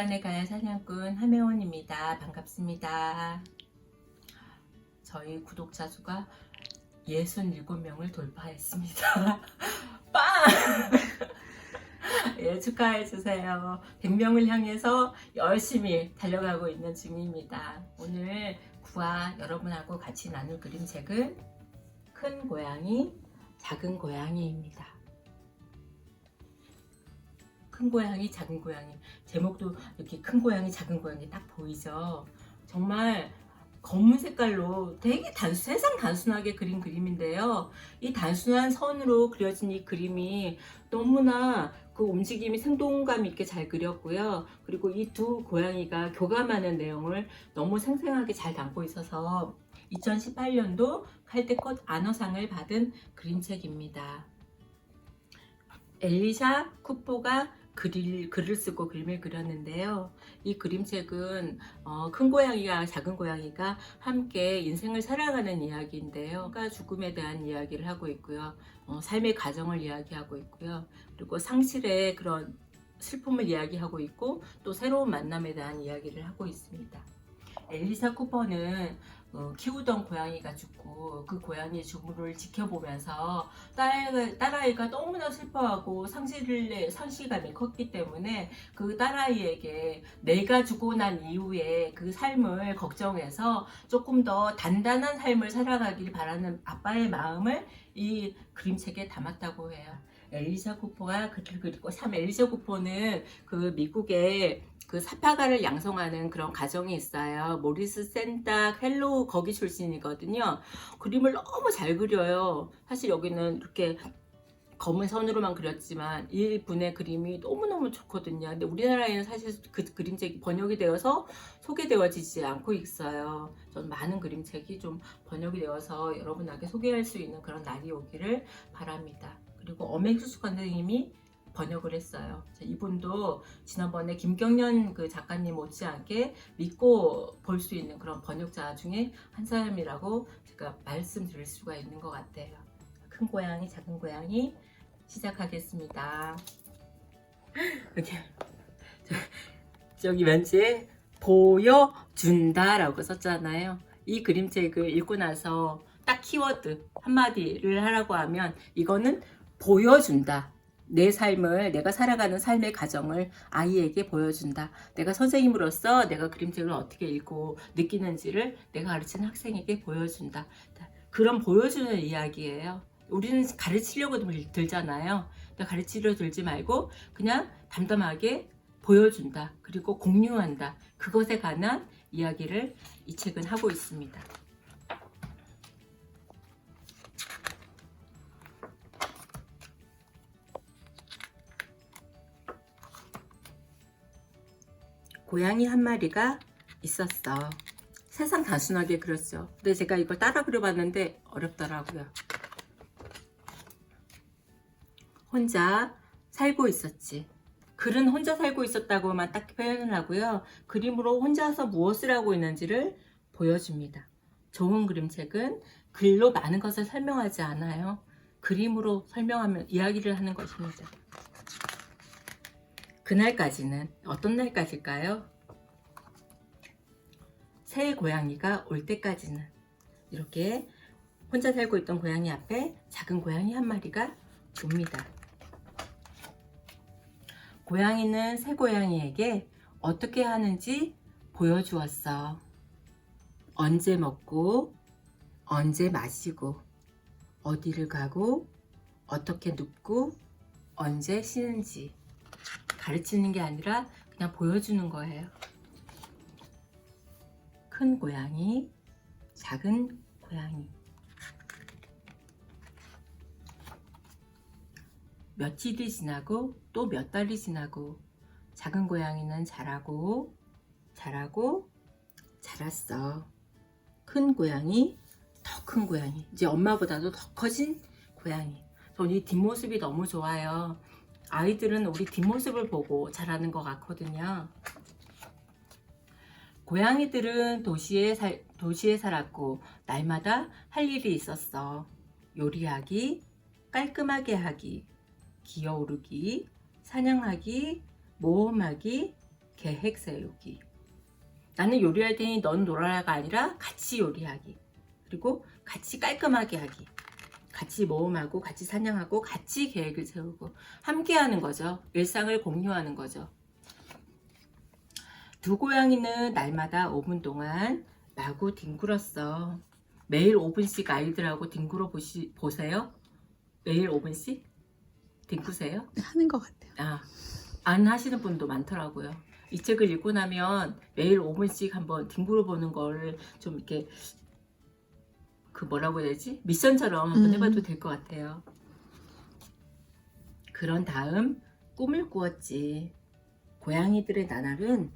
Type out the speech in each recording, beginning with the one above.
백악관에 가야 사냥꾼 함혜원입니다. 반갑습니다. 저희 구독자 수가 67명을 돌파했습니다. 빵! 예, 축하해주세요. 100명을 향해서 열심히 달려가고 있는 중입니다. 오늘 구화 여러분하고 같이 나눌 그림책은 큰 고양이, 작은 고양이입니다. 큰 고양이, 작은 고양이. 제목도 이렇게 큰 고양이, 작은 고양이 딱 보이죠? 정말 검은 색깔로 되게 단수, 세상 단순하게 그린 그림인데요. 이 단순한 선으로 그려진 이 그림이 너무나 그 움직임이 생동감 있게 잘 그렸고요. 그리고 이 두 고양이가 교감하는 내용을 너무 생생하게 잘 담고 있어서 2018년도 칼대꽃 안어상을 받은 그림책입니다. 엘리샤 쿠포가 글을, 글을 쓰고 그림을 그렸는데요. 이 그림책은 어, 큰 고양이가 작은 고양이가 함께 인생을 살아가는 이야기인데요. 가 죽음에 대한 이야기를 하고 있고요. 어, 삶의 과정을 이야기하고 있고요. 그리고 상실의 그런 슬픔을 이야기하고 있고 또 새로운 만남에 대한 이야기를 하고 있습니다. 엘리사 쿠퍼는 어, 키우던 고양이가 죽고 그 고양이의 죽음을 지켜보면서 딸, 딸아이가 너무나 슬퍼하고 상실을, 상실감이 컸기 때문에 그 딸아이에게 내가 죽고 난 이후에 그 삶을 걱정해서 조금 더 단단한 삶을 살아가길 바라는 아빠의 마음을 이 그림책에 담았다고 해요. 엘리사 쿠퍼가 글을 그리고 참 엘리사 쿠퍼는 그 미국의 그 사파가를 양성하는 그런 가정이 있어요. 모리스 센타 헬로우 거기 출신이거든요. 그림을 너무 잘 그려요. 사실 여기는 이렇게 검은 선으로만 그렸지만 이 분의 그림이 너무너무 좋거든요. 근데 우리나라에는 사실 그 그림책이 번역이 되어서 소개되어지지 않고 있어요. 전 많은 그림책이 좀 번역이 되어서 여러분에게 소개할 수 있는 그런 날이 오기를 바랍니다. 그리고 엄행수수 선생님이 번역을 했어요. 이분도 지난번에 김경련 그 작가님 못지않게 믿고 볼 수 있는 그런 번역자 중에 한 사람이라고 제가 말씀드릴 수가 있는 것 같아요. 큰 고양이, 작은 고양이 시작하겠습니다. 이렇게 저기 왠지 보여준다라고 썼잖아요. 이 그림책을 읽고 나서 딱 키워드 한마디를 하라고 하면 이거는 보여준다. 내 삶을 내가 살아가는 삶의 과정을 아이에게 보여준다. 내가 선생님으로서 내가 그림책을 어떻게 읽고 느끼는지를 내가 가르치는 학생에게 보여준다. 그런 보여주는 이야기예요. 우리는 가르치려고 들잖아요. 가르치려 들지 말고 그냥 담담하게 보여준다. 그리고 공유한다. 그것에 관한 이야기를 이 책은 하고 있습니다. 고양이 한 마리가 있었어. 세상 단순하게 그렸죠. 근데 제가 이걸 따라 그려봤는데 어렵더라고요. 혼자 살고 있었지. 글은 혼자 살고 있었다고만 딱 표현을 하고요. 그림으로 혼자서 무엇을 하고 있는지를 보여줍니다. 좋은 그림책은 글로 많은 것을 설명하지 않아요. 그림으로 설명하면 이야기를 하는 것입니다. 그날까지는 어떤 날까지일까요? 새 고양이가 올 때까지는 이렇게 혼자 살고 있던 고양이 앞에 작은 고양이 한 마리가 옵니다. 고양이는 새 고양이에게 어떻게 하는지 보여주었어. 언제 먹고, 언제 마시고, 어디를 가고, 어떻게 눕고, 언제 쉬는지. 가르치는 게 아니라 그냥 보여주는 거예요. 큰 고양이, 작은 고양이. 며칠이 지나고 또 몇 달이 지나고 작은 고양이는 자라고 자라고 자랐어. 큰 고양이, 더 큰 고양이. 이제 엄마보다도 더 커진 고양이. 전이 뒷모습이 너무 좋아요. 아이들은 우리 뒷모습을 보고 자라는 것 같거든요. 고양이들은 도시에, 살, 도시에 살았고 날마다 할 일이 있었어. 요리하기, 깔끔하게 하기, 기어오르기, 사냥하기, 모험하기, 계획 세우기. 나는 요리할 테니 넌 놀아라가 아니라 같이 요리하기. 그리고 같이 깔끔하게 하기. 같이 모험하고 같이 사냥하고 같이 계획을 세우고 함께 하는 거죠. 일상을 공유하는 거죠. 두 고양이는 날마다 5분 동안 마구 뒹굴었어. 매일 5분씩 아이들하고 뒹굴어 보시, 보세요. 매일 5분씩? 뒹구세요? 하는 것 같아요. 아, 안 하시는 분도 많더라고요. 이 책을 읽고 나면 매일 5분씩 한번 뒹굴어 보는 걸 좀 이렇게 그 뭐라고 해야 되지? 미션처럼 한번 음. 해봐도 될 것 같아요. 그런 다음 꿈을 꾸었지. 고양이들의 나날은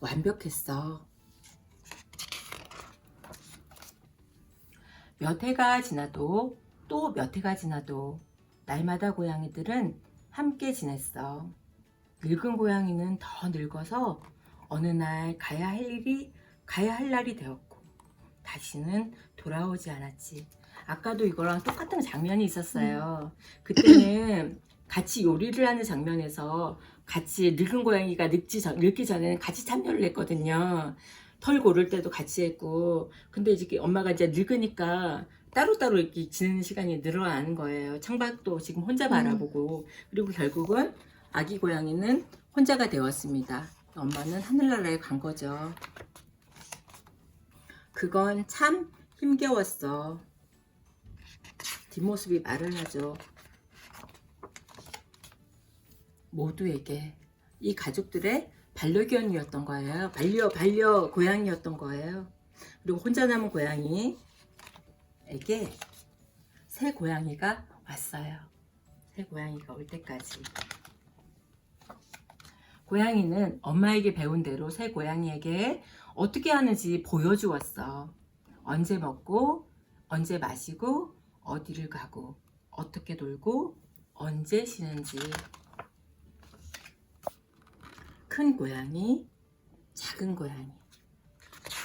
완벽했어. 몇 해가 지나도 또 몇 해가 지나도 날마다 고양이들은 함께 지냈어. 늙은 고양이는 더 늙어서 어느 날 가야 할 일이 가야 할 날이 되었고 다시는 돌아오지 않았지. 아까도 이거랑 똑같은 장면이 있었어요. 그때는 같이 요리를 하는 장면에서 같이 늙은 고양이가 늙지 전, 늙기 전에는 같이 참여를 했거든요. 털 고를 때도 같이 했고 근데 이제 엄마가 이제 늙으니까 따로따로 이렇게 지내는 시간이 늘어나는 거예요. 창밖도 지금 혼자 바라보고 그리고 결국은 아기 고양이는 혼자가 되었습니다. 엄마는 하늘나라에 간 거죠. 그건 참 힘겨웠어. 뒷모습이 말을 하죠. 모두에게 이 가족들의 반려견이었던 거예요. 반려 반려 고양이였던 거예요. 그리고 혼자 남은 고양이에게 새 고양이가 왔어요. 새 고양이가 올 때까지. 고양이는 엄마에게 배운 대로 새 고양이에게 어떻게 하는지 보여주었어. 언제 먹고, 언제 마시고, 어디를 가고, 어떻게 놀고, 언제 쉬는지. 큰 고양이, 작은 고양이.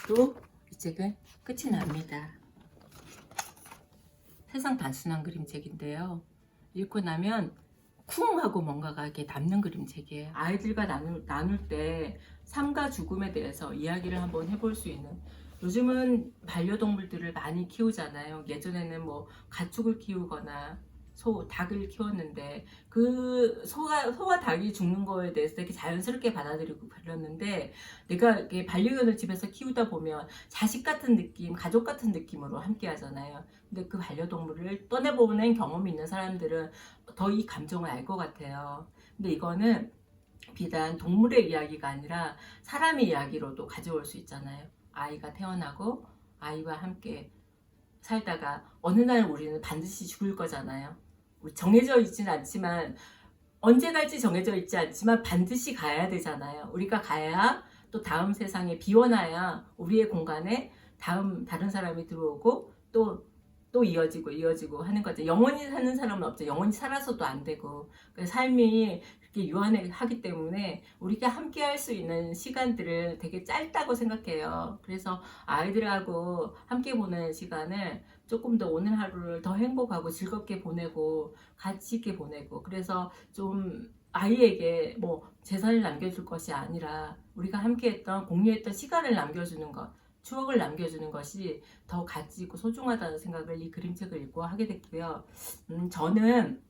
또 이 책은 끝이 납니다. 세상 단순한 그림책인데요. 읽고 나면 쿵 하고 뭔가가 이렇게 남는 그림책이에요. 아이들과 나눌, 나눌 때 삶과 죽음에 대해서 이야기를 한번 해볼 수 있는 요즘은 반려동물들을 많이 키우잖아요. 예전에는 뭐 가축을 키우거나 소, 닭을 키웠는데 그 소가 소와 닭이 죽는 거에 대해서 되게 자연스럽게 받아들이고 그랬는데 내가 이렇게 반려견을 집에서 키우다 보면 자식 같은 느낌, 가족 같은 느낌으로 함께 하잖아요. 근데 그 반려동물을 떠내보낸 경험이 있는 사람들은 더 이 감정을 알 것 같아요. 근데 이거는 비단 동물의 이야기가 아니라 사람의 이야기로도 가져올 수 있잖아요. 아이가 태어나고 아이와 함께 살다가 어느 날 우리는 반드시 죽을 거잖아요. 정해져 있지는 않지만 언제 갈지 정해져 있지 않지만 반드시 가야 되잖아요. 우리가 가야 또 다음 세상에 비워놔야 우리의 공간에 다음 다른 사람이 들어오고 또 또 이어지고 이어지고 하는 거죠. 영원히 사는 사람은 없죠. 영원히 살아서도 안 되고 그 삶이 그렇게 유한하기 때문에 우리가 함께 할 수 있는 시간들을 되게 짧다고 생각해요. 그래서 아이들하고 함께 보내는 시간을 조금 더 오늘 하루를 더 행복하고 즐겁게 보내고 같이 있게 보내고 그래서 좀 아이에게 뭐 재산을 남겨줄 것이 아니라 우리가 함께했던 공유했던 시간을 남겨주는 것 추억을 남겨주는 것이 더 가치 있고 소중하다는 생각을 이 그림책을 읽고 하게 됐고요. 음, 저는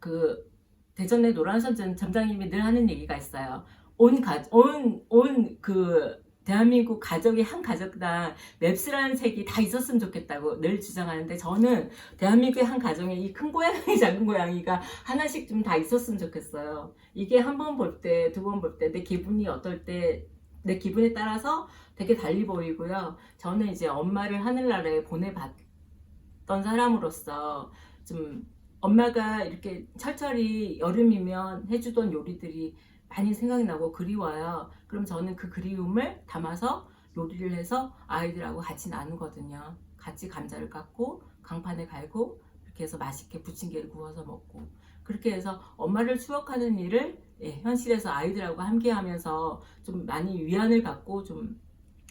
그 대전의 노란선 전 점장님이 늘 하는 얘기가 있어요. 온 가, 온, 온 그 대한민국 가족이 한 가족당 맵스라는 책이 다 있었으면 좋겠다고 늘 주장하는데 저는 대한민국의 한 가정에 이 큰 고양이, 작은 고양이가 하나씩 좀 다 있었으면 좋겠어요. 이게 한 번 볼 때, 두 번 볼 때 내 기분이 어떨 때, 내 기분에 따라서 되게 달리 보이고요. 저는 이제 엄마를 하늘나라에 보내봤던 사람으로서 좀 엄마가 이렇게 철철이 여름이면 해주던 요리들이 많이 생각이 나고 그리워요. 그럼 저는 그 그리움을 담아서 요리를 해서 아이들하고 같이 나누거든요. 같이 감자를 깎고 강판에 갈고 이렇게 해서 맛있게 부침개를 구워서 먹고 그렇게 해서 엄마를 추억하는 일을 예, 현실에서 아이들하고 함께 하면서 좀 많이 위안을 갖고 좀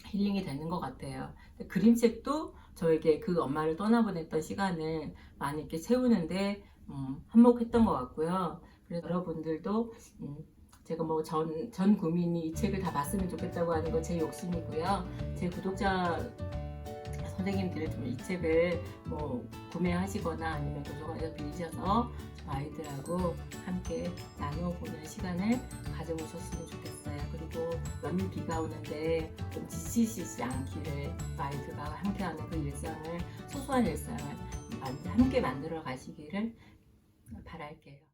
힐링이 되는 것 같아요. 그림책도 저에게 그 엄마를 떠나보냈던 시간을 많이 이렇게 채우는데 음, 한몫했던 것 같고요. 그래서 여러분들도 음, 제가 뭐 전 전 국민이 이 책을 다 봤으면 좋겠다고 하는 건제 욕심이고요. 제 구독자 선생님들이 좀 이 책을 뭐 구매하시거나 아니면 도서관에서 빌리셔서 좀 아이들하고 함께 나눠보는 시간을 가져보셨으면 좋겠어요. 그리고 연휴 비가 오는데 좀 지치시지 않기를 아이들과 함께하는 그 일상을 소소한 일상을 만- 함께 만들어 가시기를 바랄게요.